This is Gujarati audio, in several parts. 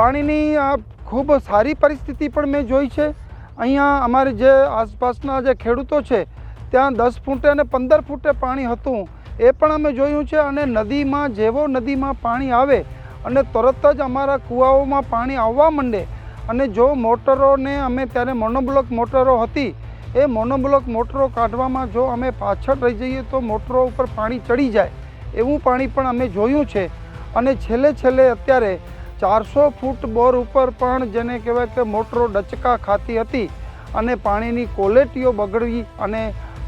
પાણીની ખૂબ સારી પરિસ્થિતિ પણ મેં જોઈ છે. અહીંયા અમારે જે આસપાસના જે ખેડૂતો છે, ત્યાં દસ ફૂટે અને પંદર ફૂટે પાણી હતું. એ પણ અમે જોયું છે અને નદીમાં, જેવો નદીમાં પાણી આવે અને તરત જ અમારા કૂવાઓમાં પાણી આવવા માંડે અને જો મોટરોને અમે ત્યારે મોનોબ્લોક મોટરો હતી, એ મોનોબ્લોક મોટરો કાઢવામાં જો અમે પાછળ રહી જઈએ તો મોટરો ઉપર પાણી ચડી જાય, એવું પાણી પણ અમે જોયું છે. અને છેલ્લે છેલ્લે અત્યારે ચારસો ફૂટ બોર ઉપર પણ જેને કહેવાય કે મોટરો ડચકા ખાતી હતી અને પાણીની ક્વોલિટીઓ બગડવી અને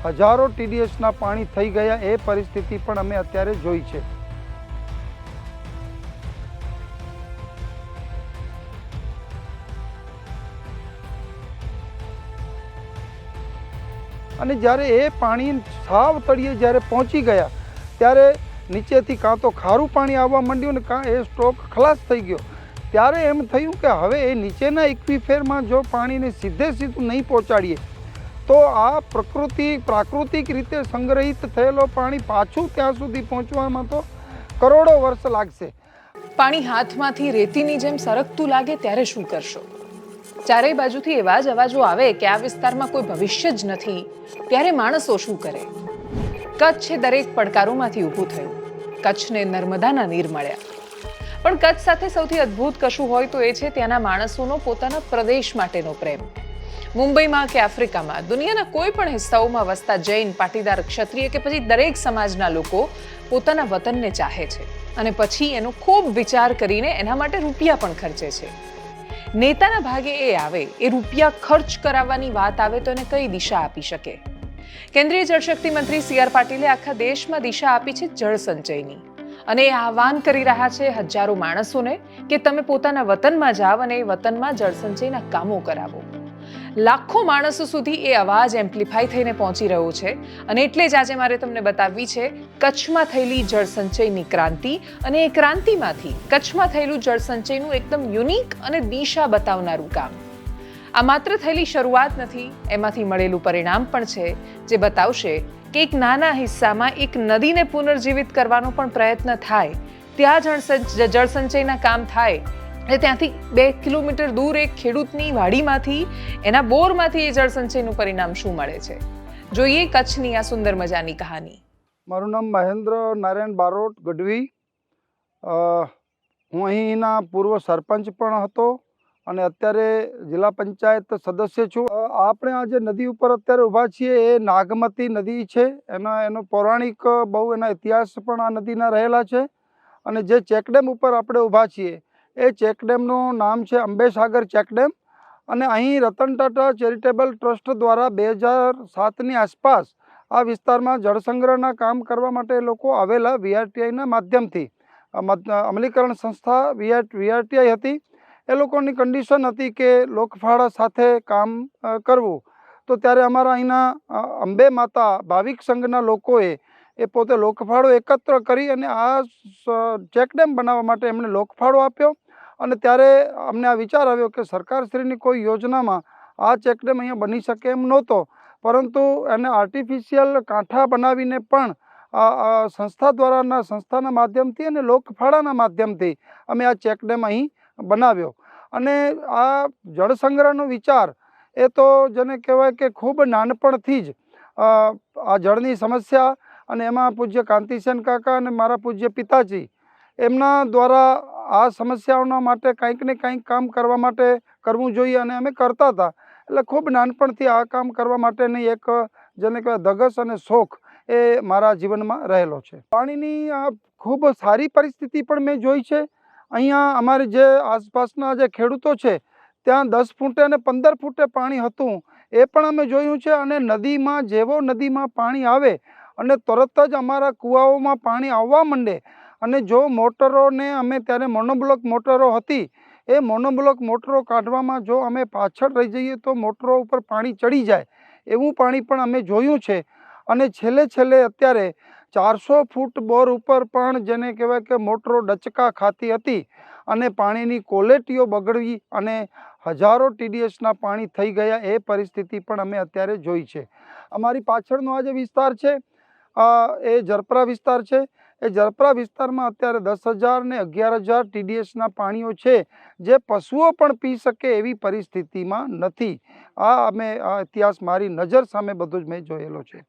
હજારો ટીડીએસના પાણી થઈ ગયા એ પરિસ્થિતિ પણ અમે અત્યારે જોઈ છે. અને જ્યારે એ પાણી સાવ તળિયે જ્યારે પહોંચી ગયા, ત્યારે નીચેથી કાં તો ખારું પાણી આવવા માંડ્યું ને કાં એ સ્ટોક ખલાસ થઈ ગયો. ત્યારે એમ થયું કે હવે એ નીચેના ઇક્વિફેરમાં જો પાણીને સીધે સીધું નહીં પહોંચાડીએ, તો આ પ્રકૃતિ, પ્રાકૃતિક રીતે સંગ્રહિત થયેલો પાણી પાછું ત્યાં સુધી પહોંચવામાં તો કરોડો વર્ષ લાગશે. પાણી હાથમાંથી રેતીની જેમ સરકતું લાગે ત્યારે શું કરશો? ચારેય બાજુથી એવા જ અવાજો આવે કે આ વિસ્તારમાં કોઈ ભવિષ્ય જ નથી. ત્યારે માણસો શું કરે? કચ્છ એ દરેક પડકારોમાંથી ઊભું થયું. કચ્છને નર્મદાના નીર મળ્યા. પણ કચ્છ સાથે સૌથી અદ્ભુત કશું હોય તો એ છે ત્યાંના માણસોનો પોતાના પ્રદેશ માટેનો પ્રેમ. મુંબઈમાં કે આફ્રિકામાં, દુનિયાના કોઈ પણ હિસ્સાઓમાં વસતા જૈન, પાટીદાર, ક્ષત્રિય કે પછી દરેક સમાજના લોકો પોતાના વતનને ચાહે છે અને પછી એનો ખૂબ વિચાર કરીને એના માટે રૂપિયા પણ ખર્ચે છે. નેતાના ભાગે એ આવે, એ રૂપિયા ખર્ચ કરાવવાની વાત આવે તો એને કઈ દિશા આપી શકે? કેન્દ્રીય જળશક્તિ મંત્રી સી આર પાટીલે આખા દેશમાં દિશા આપી છે જળ સંચયની. અને એ આહવાન કરી રહ્યા છે હજારો માણસોને કે તમે પોતાના વતનમાં જાઓ અને એ વતનમાં જળ સંચયના કામો કરાવો. લાખો માણસો સુધી એ અવાજ એમ્પ્લિફાય થઈને પહોંચી રહ્યો છે અને એટલે જ આજે મારે તમને બતાવવી છે કચ્છમાં થયેલી જળ સંચયની ક્રાંતિ અને એ ક્રાંતિમાંથી કચ્છમાં થયેલું જળ સંચયનું એકદમ યુનિક અને દિશા બતાવનારું કામ. આ માત્ર થયેલી શરૂઆત નથી, એમાંથી મળેલું પરિણામ પણ છે, જે બતાવશે કે એક નાના હિસ્સામાં એક નદીને પુનર્જીવિત કરવાનો પણ પ્રયત્ન થાય. ત્યાં જળ જળસંચયના કામ થાય. અને ત્યાંથી બે કિલોમીટર દૂર એક ખેડૂતની વાડીમાંથી, એના બોરમાંથી એ જળસંચયનું પરિણામ શું મળે છે? જોઈએ કચ્છની આ સુંદર મજાની કહાની. મારું નામ મહેન્દ્ર નારાયણ બારોટ ગઢવી. હું અહીંના પૂર્વ સરપંચ પણ હતો. અને અત્યારે જિલ્લા પંચાયત સદસ્ય છું. આપણે આ જે નદી ઉપર અત્યારે ઊભા છીએ. એ નાગમતી નદી છે. એના, એનો પૌરાણિક બહુ એના ઇતિહાસ પણ આ નદીના રહેલા છે. અને જે ચેકડેમ ઉપર આપણે ઊભા છીએ, એ ચેકડેમનું નામ છે અંબેસાગર ચેકડેમ. અને અહીં રતન ટાટા ચેરિટેબલ ટ્રસ્ટ દ્વારા બે હજાર સાતની આસપાસ આ વિસ્તારમાં જળસંગ્રહના કામ કરવા માટે લોકો આવેલા વીઆરટીઆઈના માધ્યમથી. અમલીકરણ સંસ્થા વીઆર, વીઆરટીઆઈ હતી. એ લોકોની કન્ડિશન હતી કે લોકફાળા સાથે કામ કરવું. તો ત્યારે અમારા અહીંના અંબે માતા ભાવિક સંઘના લોકોએ એ પોતે લોકફાળો એકત્ર કરી અને આ ચેકડેમ બનાવવા માટે એમણે લોકફાળો આપ્યો. અને ત્યારે અમને આ વિચાર આવ્યો કે સરકારશ્રીની કોઈ યોજનામાં આ ચેકડેમ અહીંયા બની શકે એમ નહોતો. પરંતુ એને આર્ટિફિશિયલ કાંઠા બનાવીને પણ આ સંસ્થા દ્વારાના સંસ્થાના માધ્યમથી અને લોકફાળાના માધ્યમથી અમે આ ચેકડેમ અહીં બનાવ્યો. અને આ જળ સંગ્રહનો વિચાર એ તો જેને કહેવાય કે ખૂબ નાનપણથી જ આ જળની સમસ્યા અને એમાં પૂજ્ય કાંતિસેન કાકા અને મારા પૂજ્ય પિતાજી, એમના દ્વારા આ સમસ્યાઓના માટે કંઈક ને કંઈક કામ કરવા માટે કરવું જોઈએ અને અમે કરતા હતા. એટલે ખૂબ નાનપણથી આ કામ કરવા માટેની એક, જેને કહેવાય ધગસ અને શોખ એ મારા જીવનમાં રહેલો છે. પાણીની આ ખૂબ સારી પરિસ્થિતિ પણ મેં જોઈ છે અહીંયા અમારી જે આસપાસના જે ખેડૂતો છે, ત્યાં દસ ફૂટે અને પંદર ફૂટે પાણી હતું. એ પણ અમે જોયું છે અને નદીમાં, જેવો નદીમાં પાણી આવે અને તરત જ અમારા કૂવાઓમાં પાણી આવવા માંડે. અને જો મોટરોને અમે ત્યારે મોનોબ્લોક મોટરો હતી, એ મોનોબ્લોક મોટરો કાઢવામાં જો અમે પાછળ રહી જઈએ તો મોટરો ઉપર પાણી ચડી જાય. એવું પાણી પણ અમે જોયું છે. અને છેલ્લે છેલ્લે અત્યારે ચારસો ફૂટ બોર ઉપર પણ જેને કહેવાય કે મોટરો ડચકા ખાતી હતી અને પાણીની ક્વોલિટીઓ બગડવી અને હજારો ટીડીએસના પાણી થઈ ગયા એ પરિસ્થિતિ પણ અમે અત્યારે જોઈ છે. અમારી પાછળનો આ જે વિસ્તાર છે એ જરપરા વિસ્તાર છે. એ જરપરા વિસ્તારમાં અત્યારે દસ હજાર ને અગિયાર હજાર ટીડીએસના પાણીઓ છે જે પશુઓ પણ પી શકે એવી પરિસ્થિતિમાં નથી. આ અમે, આ ઇતિહાસ મારી નજર સામે બધું જ મેં જોયેલો છે.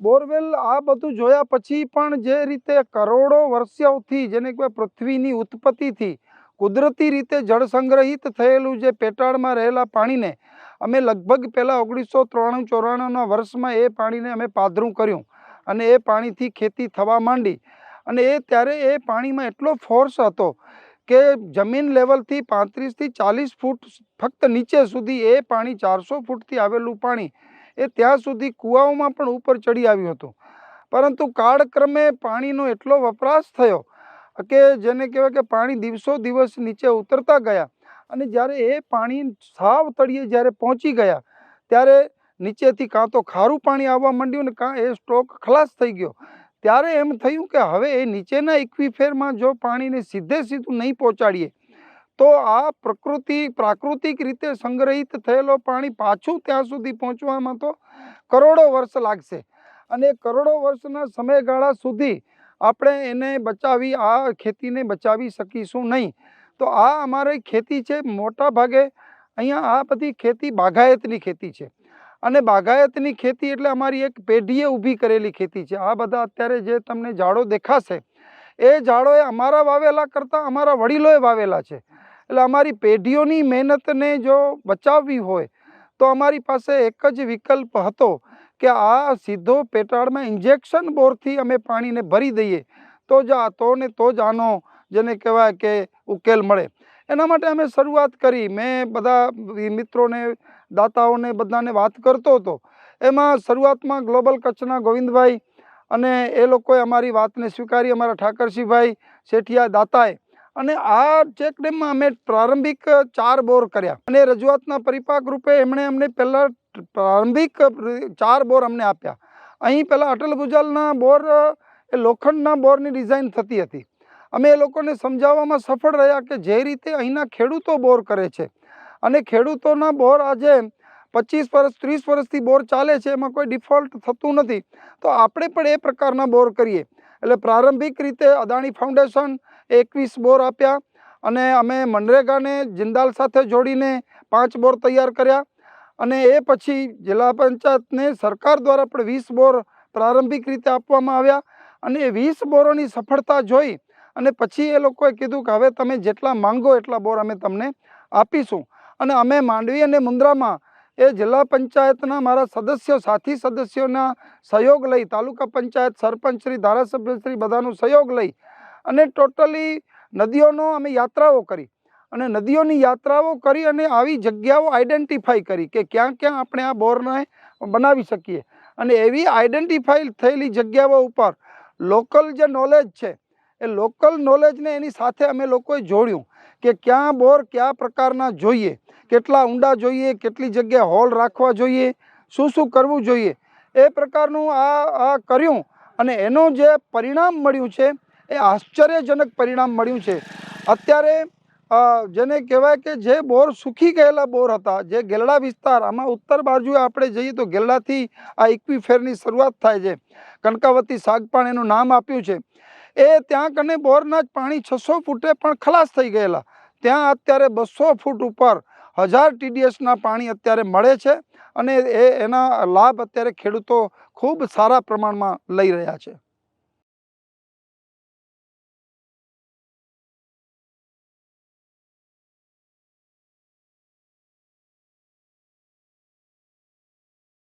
બોરવેલ આ બધું જોયા પછી પણ જે રીતે કરોડો વર્ષોથી જેને કહેવાય પૃથ્વીની ઉત્પત્તિથી કુદરતી રીતે જળ સંગ્રહિત થયેલું જે પેટાળમાં રહેલા પાણીને અમે લગભગ પહેલાં ઓગણીસો ત્રાણું ચોરાણુંના વર્ષમાં એ પાણીને અમે પાદરું કર્યું અને એ પાણીથી ખેતી થવા માંડી. અને એ ત્યારે એ પાણીમાં એટલો ફોર્સ હતો કે જમીન લેવલથી પાંત્રીસથી ચાલીસ ફૂટ ફક્ત નીચે સુધી એ પાણી ચારસો ફૂટથી આવેલું પાણી એ ત્યાં સુધી કૂવાઓમાં પણ ઉપર ચડી આવ્યું હતું. પરંતુ કાળક્રમે પાણીનો એટલો વપરાશ થયો કે જેને કહેવાય કે પાણી દિવસો દિવસ નીચે ઉતરતા ગયા અને જ્યારે એ પાણી સાવ તળિયે જ્યારે પહોંચી ગયા, ત્યારે નીચેથી કાં તો ખારું પાણી આવવા માંડ્યું ને કાં એ સ્ટોક ખલાસ થઈ ગયો. ત્યારે એમ થયું કે હવે એ નીચેના ઇક્વિફેરમાં જો પાણીને સીધે સીધું નહીં પહોંચાડીએ તો આ પ્રકૃતિ પ્રાકૃતિક રીતે સંગ્રહિત થયેલો પાણી પાછું ત્યાં સુધી પહોંચવામાં તો કરોડો વર્ષ લાગશે. અને કરોડો વર્ષના સમયગાળા સુધી આપણે એને બચાવી, આ ખેતીને બચાવી શકીશું નહીં. તો આ અમારી ખેતી છે. મોટા ભાગે અહીંયા આ બધી ખેતી બાગાયતની ખેતી છે. અને બાગાયતની ખેતી એટલે અમારી એક પેઢીએ ઊભી કરેલી ખેતી છે. આ બધા અત્યારે જે તમને ઝાડો દેખાશે, એ ઝાડોએ અમારા વાવેલા કરતાં અમારા વડીલોએ વાવેલા છે. એટલે અમારી પેઢીઓની મહેનતને જો બચાવવી હોય, તો અમારી પાસે એક જ વિકલ્પ હતો કે આ સીધો પેટાળમાં ઇન્જેક્શન બોરથી અમે પાણીને ભરી દઈએ. તો જ આ તો ને તો જ આનો જેને કહેવાય કે ઉકેલ મળે. એના માટે અમે શરૂઆત કરી. મેં બધા મિત્રોને, દાતાઓને બધાને વાત કરતો હતો. એમાં શરૂઆતમાં ગ્લોબલ કચ્છના ગોવિંદભાઈ અને એ લોકોએ અમારી વાતને સ્વીકારી. અમારા ઠાકરસિંહભાઈ શેઠિયા દાતાએ અને આ ચેકડેમમાં અમે પ્રારંભિક ચાર બોર કર્યા. અને રજૂઆતના પરિપાક રૂપે એમણે અમને પહેલાં પ્રારંભિક ચાર બોર અમને આપ્યા. અહીં પહેલાં અટલ ભુજાલના બોર એ લોખંડના બોરની ડિઝાઇન થતી હતી. અમે એ લોકોને સમજાવવામાં સફળ રહ્યા કે જે રીતે અહીંના ખેડૂતો બોર કરે છે. અને ખેડૂતોના બોર આજે પચીસ વર્ષ, ત્રીસ વર્ષથી બોર ચાલે છે, એમાં કોઈ ડિફોલ્ટ થતું નથી. તો આપણે પણ એ પ્રકારના બોર કરીએ. એટલે પ્રારંભિક રીતે અદાણી ફાઉન્ડેશન એકવીસ બોર આપ્યા અને અમે મનરેગાને જિંદાલ સાથે જોડીને પાંચ બોર તૈયાર કર્યા. અને એ પછી જિલ્લા પંચાયતને સરકાર દ્વારા પણ વીસ બોર પ્રારંભિક રીતે આપવામાં આવ્યા. અને એ વીસ બોરોની સફળતા જોઈ અને પછી એ લોકોએ કીધું કે હવે તમે જેટલા માંગો એટલા બોર અમે તમને આપીશું. અને અમે માંડવી અને મુન્દ્રામાં એ જિલ્લા પંચાયતના મારા સદસ્યો, સાથી સદસ્યોના સહયોગ લઈ તાલુકા પંચાયત સરપંચ શ્રી ધારાસભ્યશ્રી બધાનો સહયોગ લઈ અને ટોટલી નદીઓનો અમે યાત્રાઓ કરી. અને નદીઓની યાત્રાઓ કરી અને આવી જગ્યાઓ આઈડેન્ટિફાઈ કરી કે ક્યાં ક્યાં આપણે આ બોરને બનાવી શકીએ. અને એવી આઈડેન્ટિફાઈ થયેલી જગ્યાઓ ઉપર લોકલ જે નોલેજ છે, એ લોકલ નોલેજને એની સાથે અમે લોકોએ જોડ્યું કે ક્યાં બોર કયા પ્રકારના જોઈએ, કેટલા ઊંડા જોઈએ, કેટલી જગ્યાએ હોલ રાખવા જોઈએ, શું શું કરવું જોઈએ. એ પ્રકારનું આ આ કર્યું અને એનું જે પરિણામ મળ્યું છે એ આશ્ચર્યજનક પરિણામ મળ્યું છે. અત્યારે જેને કહેવાય કે જે બોર સૂકી ગયેલા બોર હતા, જે ગેલડા વિસ્તાર, આમાં ઉત્તર બાજુએ આપણે જઈએ તો ગેલડાથી આ ઇક્વિફેરની શરૂઆત થાય છે. કનકાવતી સાગપાણ એનું નામ આપ્યું છે. એ ત્યાં કને બોરના જ પાણી છસો ફૂટે પણ ખલાસ થઈ ગયેલા. ત્યાં અત્યારે બસો ફૂટ ઉપર હજાર ટીડીએસના પાણી અત્યારે મળે છે અને એ એના લાભ અત્યારે ખેડૂતો ખૂબ સારા પ્રમાણમાં લઈ રહ્યા છે.